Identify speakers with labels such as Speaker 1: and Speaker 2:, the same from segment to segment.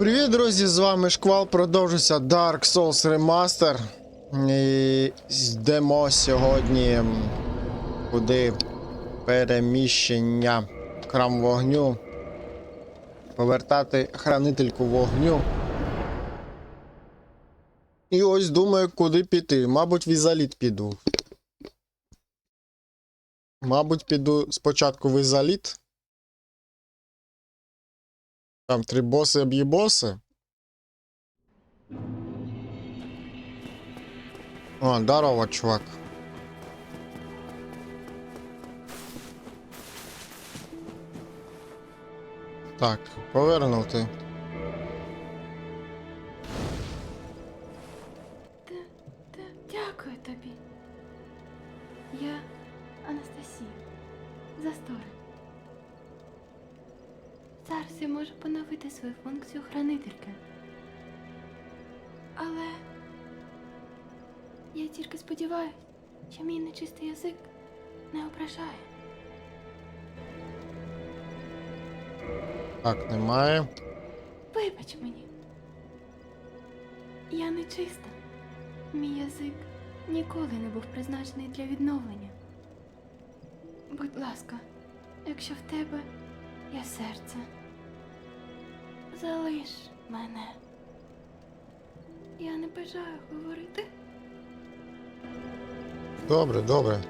Speaker 1: Привіт, друзі! З вами Шквал. Продовжується Dark Souls Remaster. І йдемо сьогодні куди переміщення храм вогню. Повертати хранительку вогню. І ось думаю, куди піти. Мабуть, в Ізоліт піду. Мабуть, піду спочатку в Ізоліт. Там три боси об'єбоси. О, здорово, чувак. Так, повернув ти.
Speaker 2: Та, та, дякую тобі. Я Анастасія. Застори. Я можу поновити свою функцію хранительки. Але я тільки сподіваюся, що мій нечистий язик не ображає.
Speaker 1: Так, немає.
Speaker 2: Вибач мені. Я не чиста. Мій язик ніколи не був призначений для відновлення. Будь ласка, якщо в тебе є серце, залиш мене. Я не бажаю говорити.
Speaker 1: Добре, добре.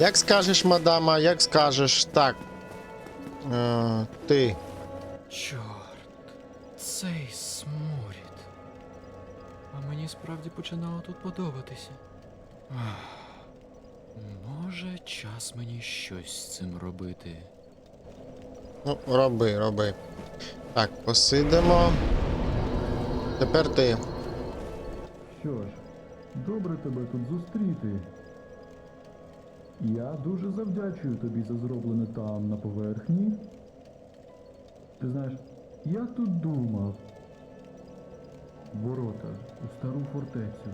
Speaker 1: Як скажеш, мадама, як скажеш, так. Е, ти.
Speaker 3: Чорт, цей сморід. А мені справді починало тут подобатися. Ах, Може, час мені щось з цим робити.
Speaker 1: Ну, роби, роби. Так, посидимо. Тепер ти.
Speaker 4: Що ж, добре тебе тут зустріти. Я дуже завдячую тобі за зроблене там на поверхні. Ти знаєш, я тут думав. Ворота у стару фортецю.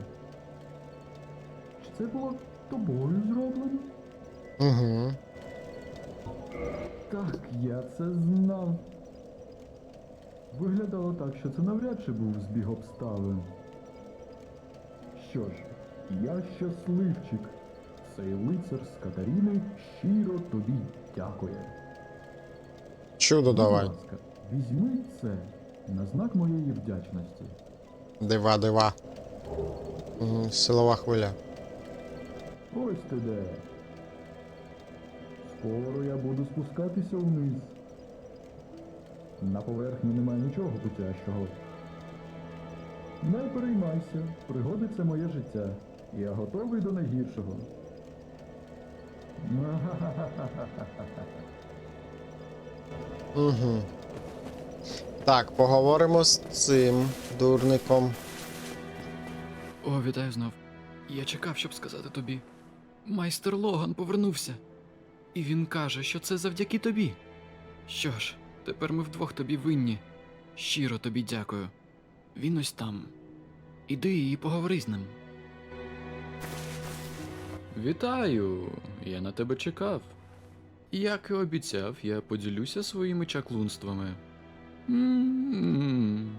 Speaker 4: Чи це було тобою зроблено?
Speaker 1: Угу.
Speaker 4: Так, я це знав. Виглядало так, що це навряд чи був збіг обставин. Що ж, я щасливчик. Цей лицар з Катаріни щиро тобі дякує.
Speaker 1: Чудо давай.
Speaker 4: Будь ласка, візьми це на знак моєї вдячності.
Speaker 1: Дива, дива. Силова хвиля.
Speaker 4: Ось ти де. Скоро я буду спускатися вниз. На поверхні немає нічого путящого. Не переймайся, пригодиться моє життя. Я готовий до найгіршого.
Speaker 1: Угу. Так, поговоримо з цим дурником.
Speaker 3: О, вітаю знов. Я чекав, щоб сказати тобі. Майстер Логан повернувся. І він каже, що це завдяки тобі. Що ж, тепер ми вдвох тобі винні. Щиро тобі дякую. Він ось там. Іди і поговори з ним. Вітаю! Я на тебе чекав. Як і обіцяв, я поділюся своїми чаклунствами. М-м-м.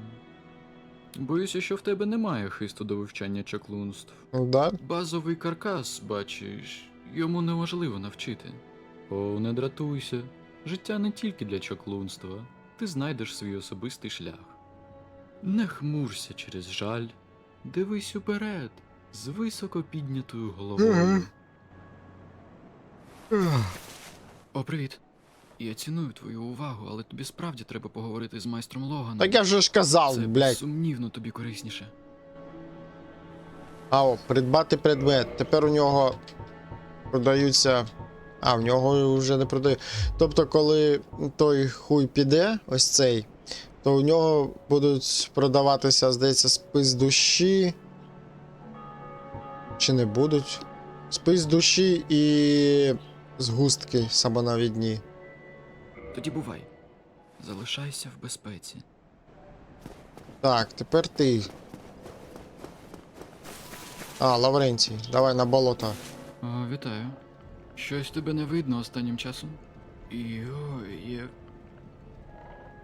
Speaker 3: Боюся, що в тебе немає хисту до вивчання чаклунств.
Speaker 1: Да?
Speaker 3: Базовий каркас, бачиш, йому неможливо навчити. О, не дратуйся. Життя не тільки для чаклунства. Ти знайдеш свій особистий шлях. Не хмурся через жаль. Дивись уперед, з високо піднятою головою. О, привіт. Я ціную твою увагу, але тобі справді треба поговорити з майстром Логаном.
Speaker 1: Так я вже ж казав,
Speaker 3: Це
Speaker 1: блядь.
Speaker 3: сумнівно тобі корисніше.
Speaker 1: А, о, придбати предмет. Тепер у нього продаються. А, в нього вже не продають. Тобто, коли той хуй піде, ось цей, то у нього будуть продаватися, здається, спис душі. Чи не будуть? Спис душі і згустки самонавідні.
Speaker 3: Тоді бувай. Залишайся в безпеці.
Speaker 1: Так, тепер ти. А, Лаврентій, давай на болото.
Speaker 3: О, вітаю. Щось тебе не видно останнім часом. Йой, як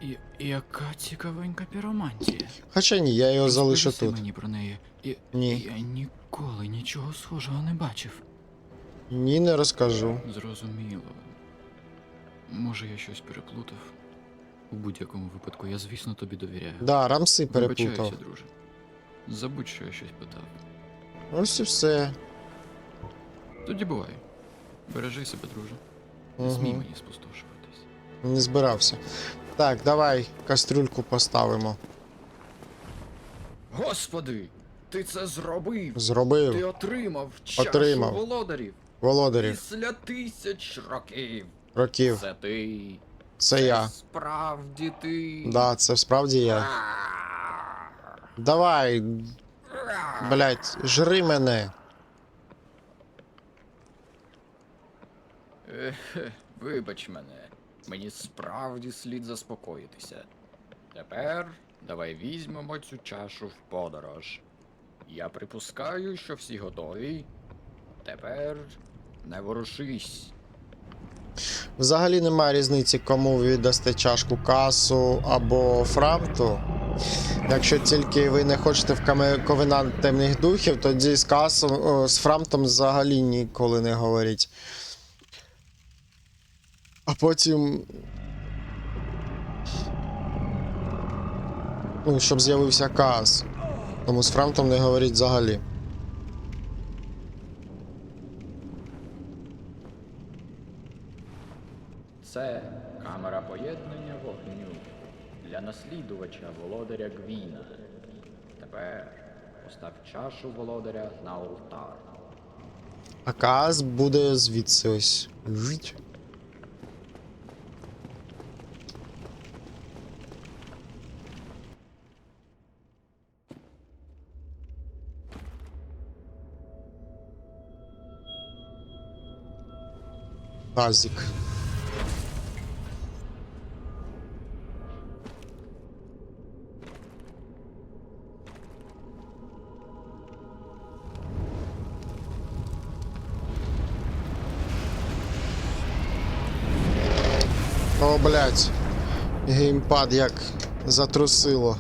Speaker 5: І, яка цікавенька піромантія.
Speaker 1: Хоча ні, я його залишу тут.
Speaker 5: мені про неї. І,
Speaker 1: Ні.
Speaker 5: Я ніколи нічого схожого не бачив.
Speaker 1: Ні, не розкажу.
Speaker 5: Зрозуміло. Може, я щось переплутав. У будь-якому випадку я, звісно, тобі довіряю.
Speaker 1: Да, рамси переплутав.
Speaker 5: Друже. Забудь, що я щось питав.
Speaker 1: Ось і все.
Speaker 5: Тоді бувай. Бережи себе, друже. Не смій
Speaker 1: Угу.
Speaker 5: мені спустошуватись.
Speaker 1: Не збирався. Так, давай кастрюльку поставимо.
Speaker 5: Господи! Ти це зробив! Ти
Speaker 1: Зробив.
Speaker 5: отримав чашу
Speaker 1: Отримав.
Speaker 5: володарів
Speaker 1: Володарів.
Speaker 5: після тисяч років.
Speaker 1: Років.
Speaker 5: Це ти.
Speaker 1: Це я.
Speaker 5: Справді ти.
Speaker 1: Да, це справді я. Давай, блять, жри мене.
Speaker 5: Вибач мене. Мені справді слід заспокоїтися. Тепер давай візьмемо цю чашу в подорож. Я припускаю, що всі готові. Тепер не ворушись.
Speaker 1: Взагалі немає різниці, кому віддасте чашку касу або фрамту. Якщо тільки ви не хочете в ковенант темних духів, тоді з касом, з фрамтом взагалі ніколи не говоріть. А потім. Ну, щоб з'явився кас. Тому з фрамтом не говоріть взагалі.
Speaker 5: Це камера поєднання вогню для наслідувача володаря Гвіна. Тепер постав чашу володаря на алтар.
Speaker 1: А кас буде звідси ось. Жить. Тазик. О, блядь. Геймпад як затрусило.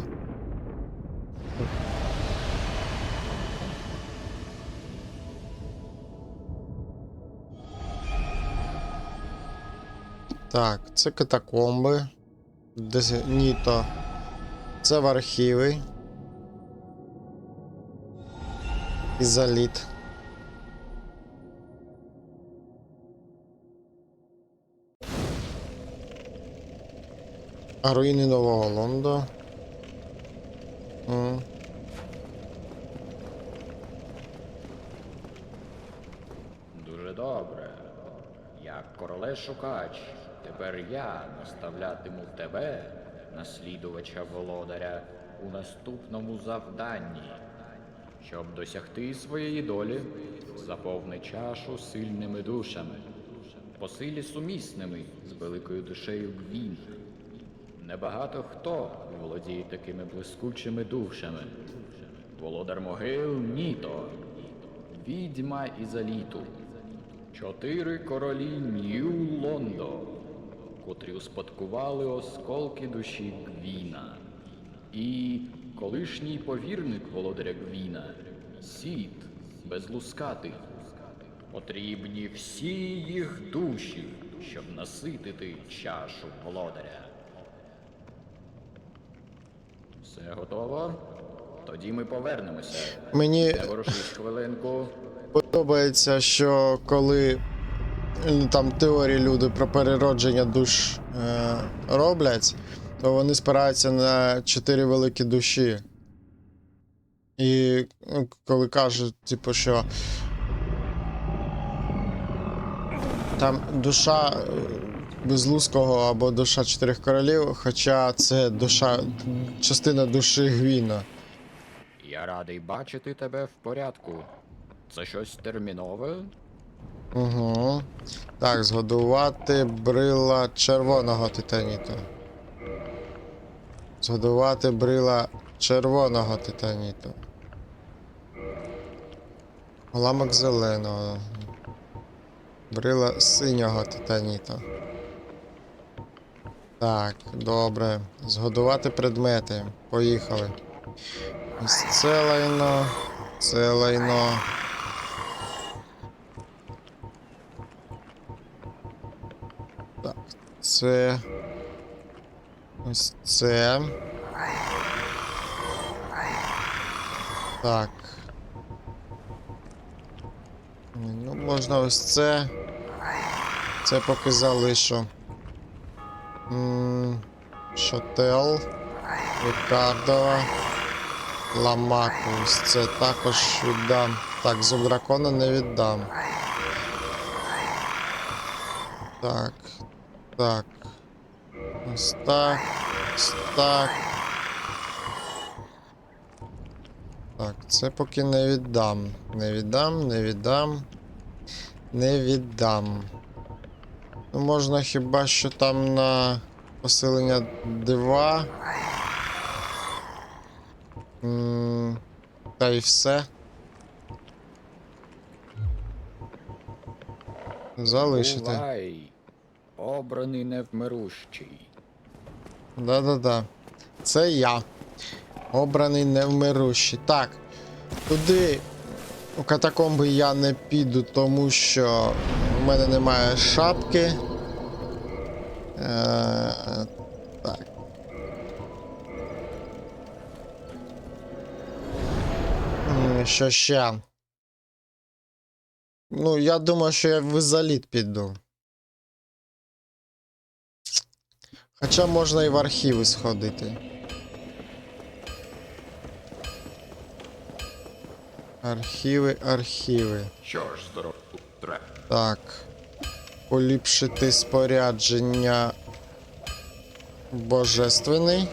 Speaker 1: Так, це катакомби. Десь ні то. Це в архіви. Ізоліт. Руїни Нового Лонда.
Speaker 5: Дуже добре. Як короле шукач, тепер я наставлятиму тебе, наслідувача володаря, у наступному завданні. Щоб досягти своєї долі, заповни чашу сильними душами, по силі сумісними з великою душею Гвін. Небагато хто володіє такими блискучими душами. Володар могил Ніто, відьма Ізаліту, чотири королі Нью Лондо, котрі успадкували осколки душі Гвіна, і колишній повірник володаря Гвіна, Сід, безлускатий. Потрібні всі їх душі, щоб наситити чашу володаря. Все готово? Тоді ми повернемося.
Speaker 1: Мені
Speaker 5: Не ворушись хвилинку.
Speaker 1: подобається, що коли там теорії люди про переродження душ е, роблять, то вони спираються на чотири великі душі. І ну, коли кажуть, типу, що там душа е, безлузького або душа чотирьох королів, хоча це душа, частина душі Гвіна.
Speaker 5: Я радий бачити тебе в порядку. Це щось термінове?
Speaker 1: Угу. Так, згодувати брила червоного титаніту. Згодувати брила червоного титаніту. Уламок зеленого. Брила синього титаніту. Так, добре. Згодувати предмети. Поїхали. Ось це лайно. Це лайно. Це. Ось це. Так. Ну, можна ось це. Це поки залишу. М, Шотел. Рікардова. Ламаку. Ось це також віддам. Так, зуб дракона не віддам. Так. Так. Ось так. Так. Це поки не віддам. Не віддам, не віддам. Не віддам. Ну, можна хіба що там на посилення дива. Та й все. Залишити.
Speaker 6: Бувай, обраний невмирущий.
Speaker 1: Да-да-да. Це я. Обраний невмирущий. Так. Туди у катакомби я не піду, тому що в мене немає шапки. Е, так. Що ще? Ну, я думаю, що я в ізоліт піду. Хоча можна і в архіви сходити. Архіви, архіви.
Speaker 6: Що ж, здоров, треба.
Speaker 1: Так. Поліпшити спорядження. Божественний.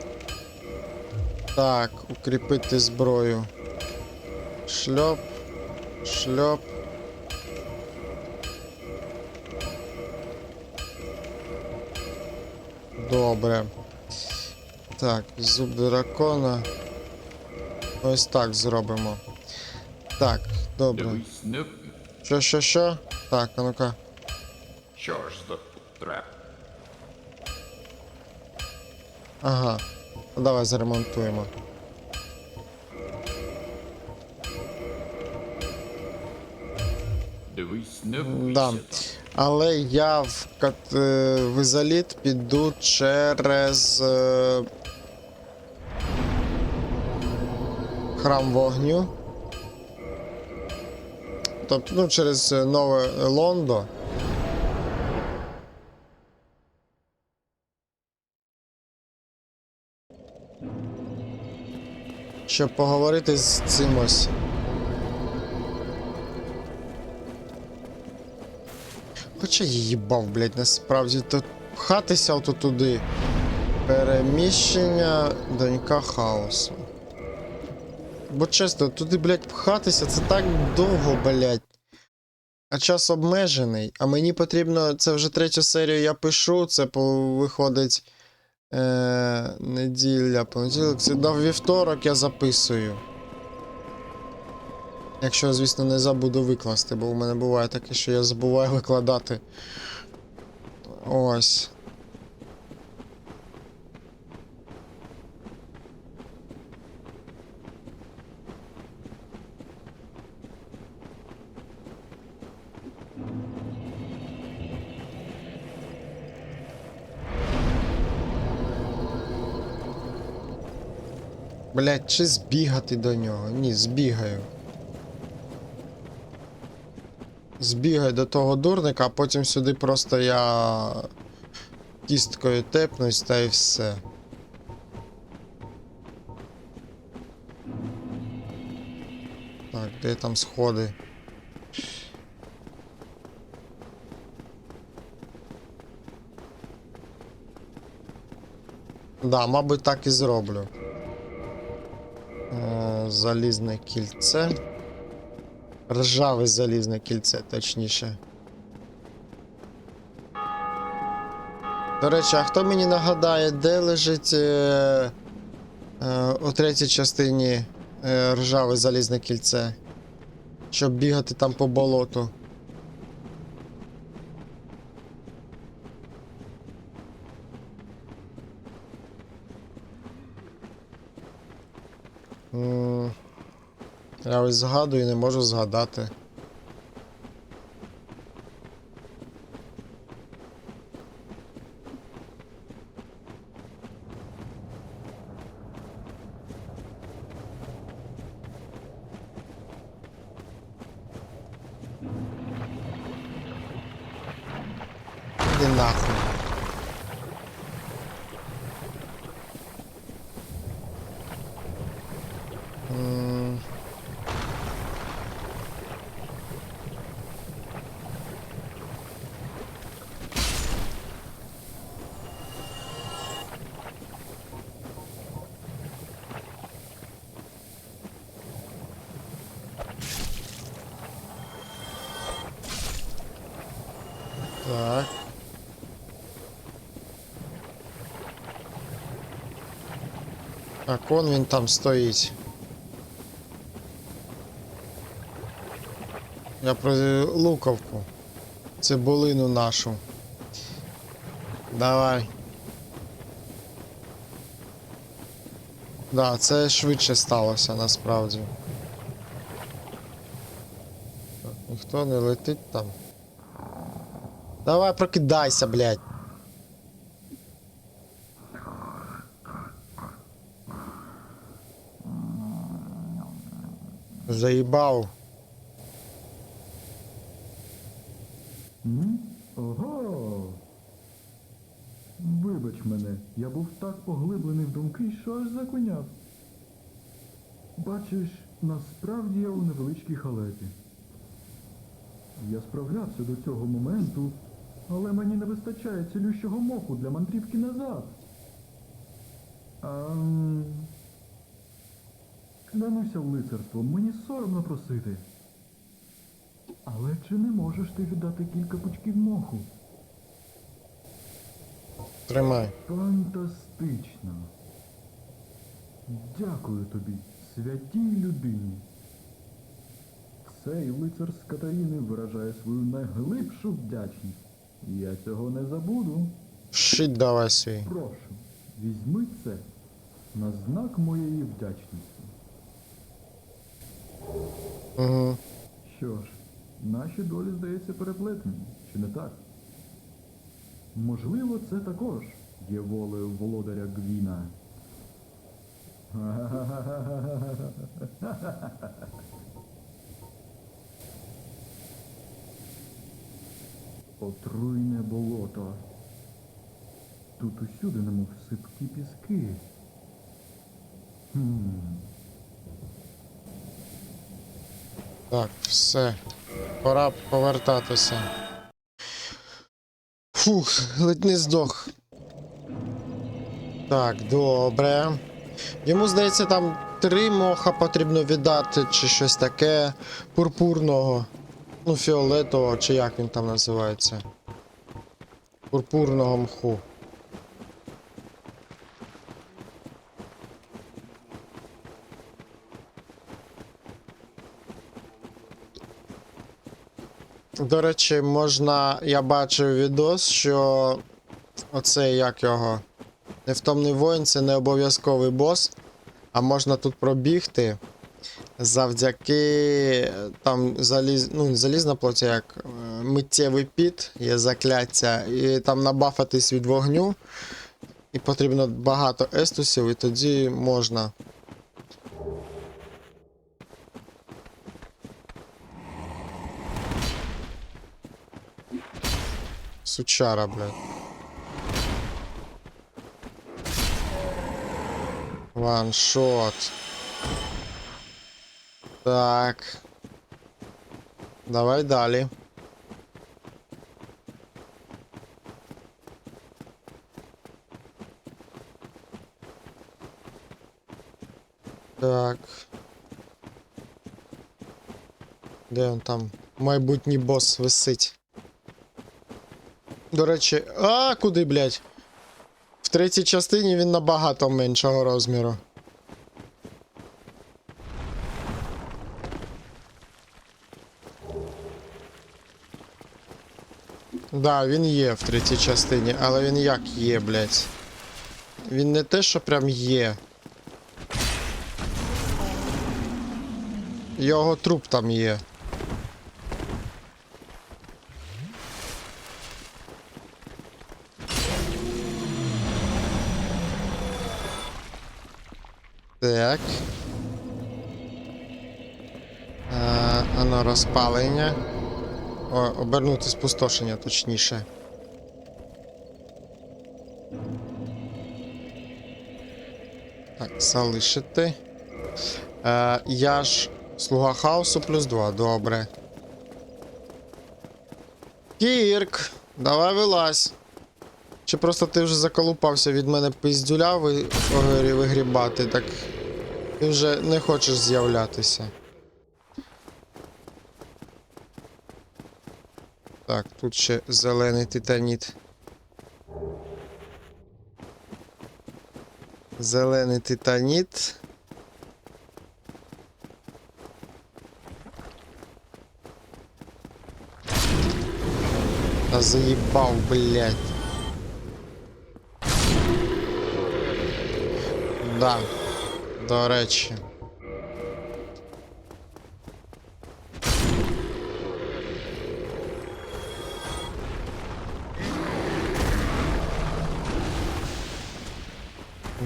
Speaker 1: Так, укріпити зброю. Шльоп. Шльоп. Добре. Так, зуб дракона. Ось так зробимо. Так, добре. Що, що, що? Так, а ну-ка.
Speaker 6: що ж, здоров, треба.
Speaker 1: Ага. Ну, Давай заремонтуємо.
Speaker 6: Дивись, не
Speaker 1: Да. Але я в, е, в ізоліт піду через е... храм вогню. Тобто, ну, через е, нове Лондо. Щоб поговорити з цим ось. Хоча їбав, блядь, насправді тут пхатися ото туди. Переміщення донька хаосу. Бо чесно, туди, блядь, пхатися це так довго, блядь. А час обмежений. А мені потрібно. Це вже третю серію я пишу, це виходить. Е, неділя, понеділок. Це до вівторок я записую. Якщо, звісно, не забуду викласти, бо у мене буває таке, що я забуваю викладати. Ось. Блять, чи збігати до нього? Ні, збігаю. Збігай до того дурника, а потім сюди просто я кісткою тепнусь та й все. Так, де там сходи? Да, мабуть, так і зроблю. Е, залізне кільце. Ржаве залізне кільце, точніше. До речі, а хто мені нагадає, де лежить е, е, у третій частині е, ржаве залізне кільце? Щоб бігати там по болоту. Я ось згадую не можу згадати. Іди нахуй. М, Так. Так, он він там стоїть. Я про луковку. Цибулину нашу. Давай. Да, це швидше сталося насправді. Так, ніхто не летить там. Давай прокидайся, блядь. Заїбав.
Speaker 4: М? Ого. Вибач мене, я був так поглиблений в думки, що аж закуняв. Бачиш, насправді я у невеличкій халепі. Я справлявся до цього моменту, але мені не вистачає цілющого моку для мандрівки назад. А... Клянуся лицарством, мені соромно просити. Але чи не можеш ти віддати кілька пучків моху?
Speaker 1: Тримай.
Speaker 4: Фантастично. Дякую тобі, святій людині. Цей лицар з Катаріни виражає свою найглибшу вдячність. Я цього не забуду.
Speaker 1: Щит давай свій.
Speaker 4: Прошу, візьми це на знак моєї вдячності.
Speaker 1: Угу.
Speaker 4: Що ж, наші долі, здається, переплетені, чи не так? Можливо, це також є волею володаря Гвіна. Отруйне болото. Тут усюди немов сипкі піски. Хм.
Speaker 1: Так, все. Пора повертатися. Фух, ледь не здох. Так, добре. Йому, здається, там три моха потрібно віддати, чи щось таке пурпурного. Ну, фіолетового, чи як він там називається. Пурпурного мху. До речі, можна. Я бачив відос, що оцей як його. Невтомний воїн це не обов'язковий бос, а можна тут пробігти завдяки там заліз, ну, залізна плоті, як е, миттєвий піт, є закляття, і там набафатись від вогню. І потрібно багато естусів, і тоді можна. Сучара, блядь. Ваншот. Так. Давай далі. Так. Де він там? Майбутній бос висить. До речі, а куди, блядь? В третій частині він набагато меншого розміру. Да, він є в третій частині, але він як є, блядь. Він не те, що прям є. Його труп там є. Так. Е, Ано розпалення. О, обернути спустошення, точніше. Так, залишити. Е, я ж слуга хаосу плюс 2, добре. Кірк, давай вилазь. Чи просто ти вже заколупався від мене пиздюля ви- вигрібати, так ти вже не хочеш з'являтися. Так, тут ще зелений титаніт. Зелений титаніт. Та заїбав, блядь. Да. До речі.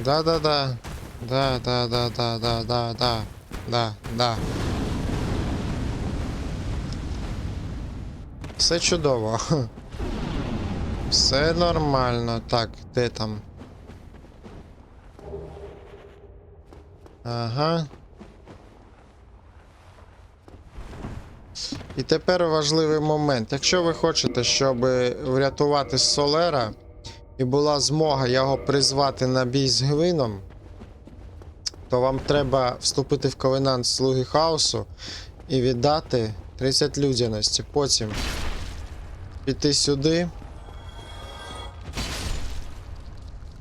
Speaker 1: Да-да-да. Да-да-да-да-да-да-да. Да, да. Все чудово. Все нормально. Так, де там? Ага. І тепер важливий момент. Якщо ви хочете, щоб врятувати Солера, і була змога його призвати на бій з Гвином, то вам треба вступити в ковенант Слуги Хаосу і віддати 30 людяності. Потім піти сюди.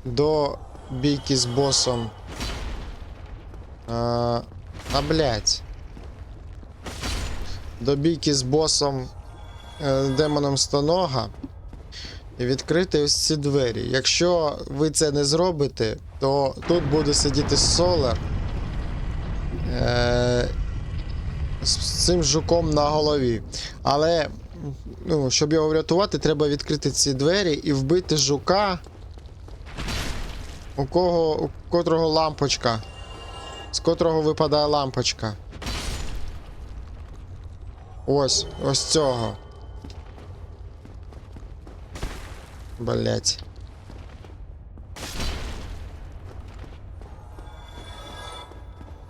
Speaker 1: До бійки з босом. А, а блять. До бійки з босом е, демоном Стонога. І відкрити ось ці двері. Якщо ви це не зробите, то тут буде сидіти Солар. Е, з цим жуком на голові. Але, ну, щоб його врятувати, треба відкрити ці двері і вбити жука, у кого, у котрого лампочка. З котрого випадає лампочка. Ось, ось цього. Блять.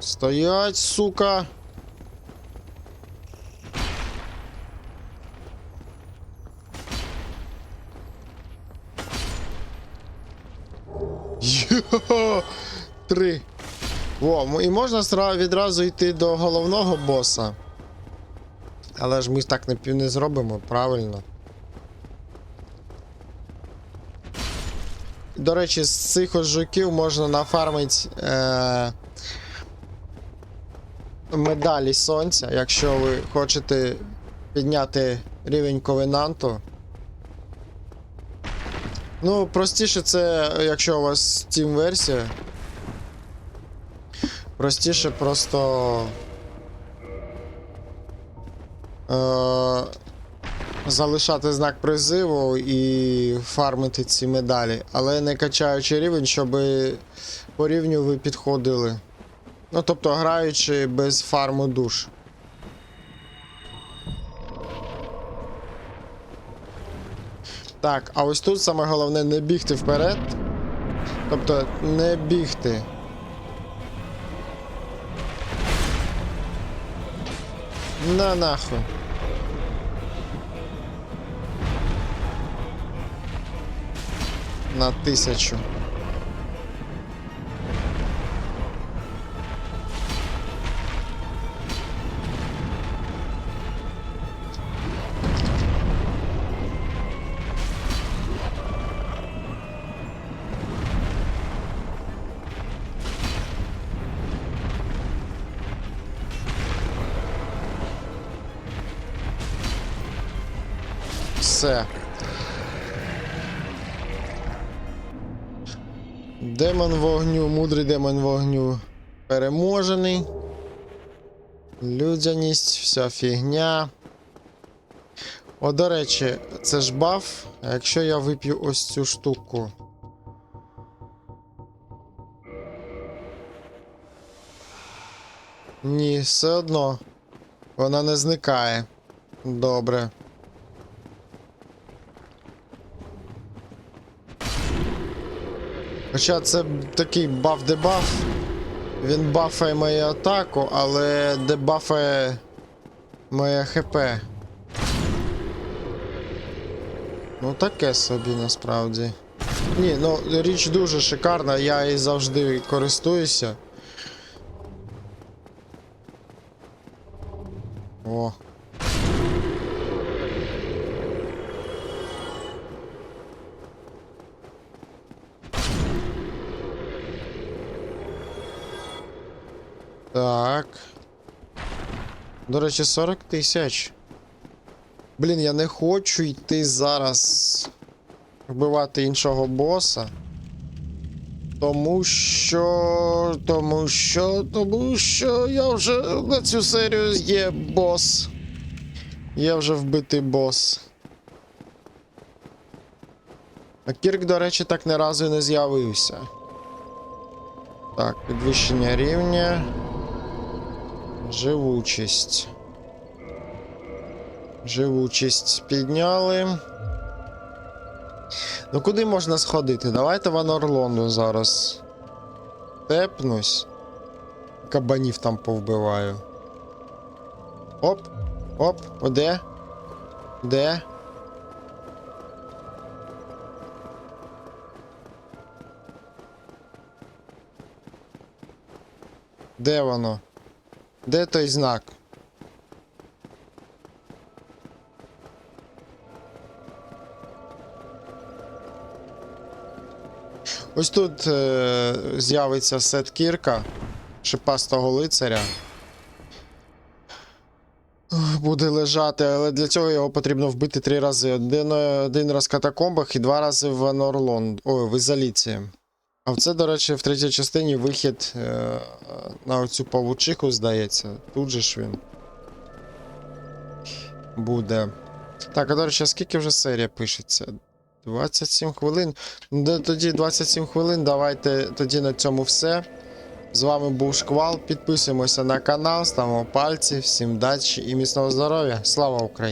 Speaker 1: Стоять, сука. Йо! Три. О, і можна відразу йти до головного боса. Але ж ми так не, не зробимо, правильно. До речі, з цих жуків можна нафармити е- медалі сонця, якщо ви хочете підняти рівень ковенанту. Ну, простіше це, якщо у вас Steam версія. Простіше просто. Е- залишати знак призиву і фармити ці медалі, але не качаючи рівень, щоб по рівню ви підходили. Ну, тобто граючи без фарму душ. Так, а ось тут саме головне не бігти вперед. Тобто не бігти. На нахуй. На тисячу. Все. Демон вогню, мудрий демон вогню переможений. Людяність, вся фігня. О, до речі, це ж баф. А якщо я вип'ю ось цю штуку. Ні, все одно. Вона не зникає. Добре. Хоча це такий баф-дебаф. Він бафає мою атаку, але дебафає моє ХП. Ну таке собі насправді. Ні, ну річ дуже шикарна, я її завжди користуюся. До 40 тисяч. Блін, я не хочу йти зараз вбивати іншого боса. Тому що. Тому що. Тому що я вже на цю серію є бос. Є вже вбитий бос. А Кірк, до речі, так ні разу і не з'явився. Так, підвищення рівня. Живучість. Живучість підняли. Ну куди можна сходити? Давайте в Анорлонду зараз. Тепнусь. Кабанів там повбиваю. Оп, оп, де? Де? Де воно? Де той знак? Ось тут е, з'явиться сет кірка шипастого лицаря. Буде лежати, але для цього його потрібно вбити три рази. Один, е, один раз в катакомбах і два рази в Анорлон. Ой, в ізоліції. А це, до речі, в третій частині вихід е, на оцю павучиху, здається. Тут же ж він. Буде. Так, а до речі, скільки вже серія пишеться? 27 хвилин. Ну, тоді 27 хвилин. Давайте тоді на цьому все. З вами був Шквал. Підписуємося на канал, ставимо пальці. Всім дачі і міцного здоров'я. Слава Україні!